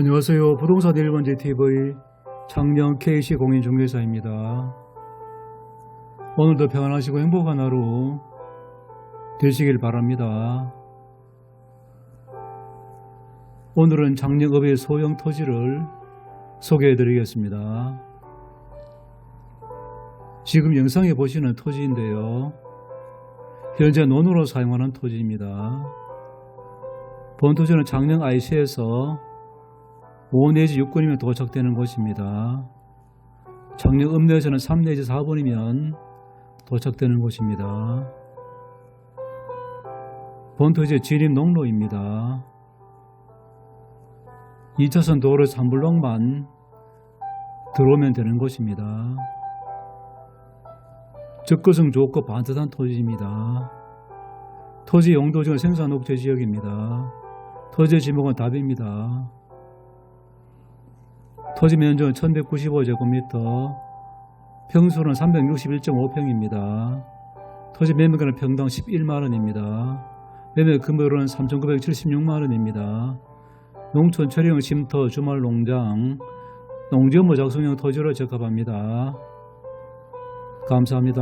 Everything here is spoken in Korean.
안녕하세요. 부동산 1번지 TV 창녕 KC 공인중개사입니다. 오늘도 평안하시고 행복한 하루 되시길 바랍니다. 오늘은 장려업의 소형 토지를 소개해 드리겠습니다. 지금 영상에 보시는 토지인데요. 현재 논으로 사용하는 토지입니다. 본 토지는 장령 IC에서 5 내지 6군이면 도착되는 곳입니다. 장령 읍내에서는 3 내지 4번이면 도착되는 곳입니다. 본 토지의 진입 농로입니다. 2차선 도로 3블록만 들어오면 되는 곳입니다. 접근성 좋고 반듯한 토지입니다. 토지 용도 지은 생산 옥죄 지역입니다. 토지의 지목은 답입니다. 토지 면적은 1195제곱미터, 평수는 361.5평입니다. 토지 매매가는 평당 11만원입니다. 매매 금액은 3,976만원입니다. 농촌 처리형 쉼터 주말 농장, 농지업무 작성형 토지로 적합합니다. 감사합니다.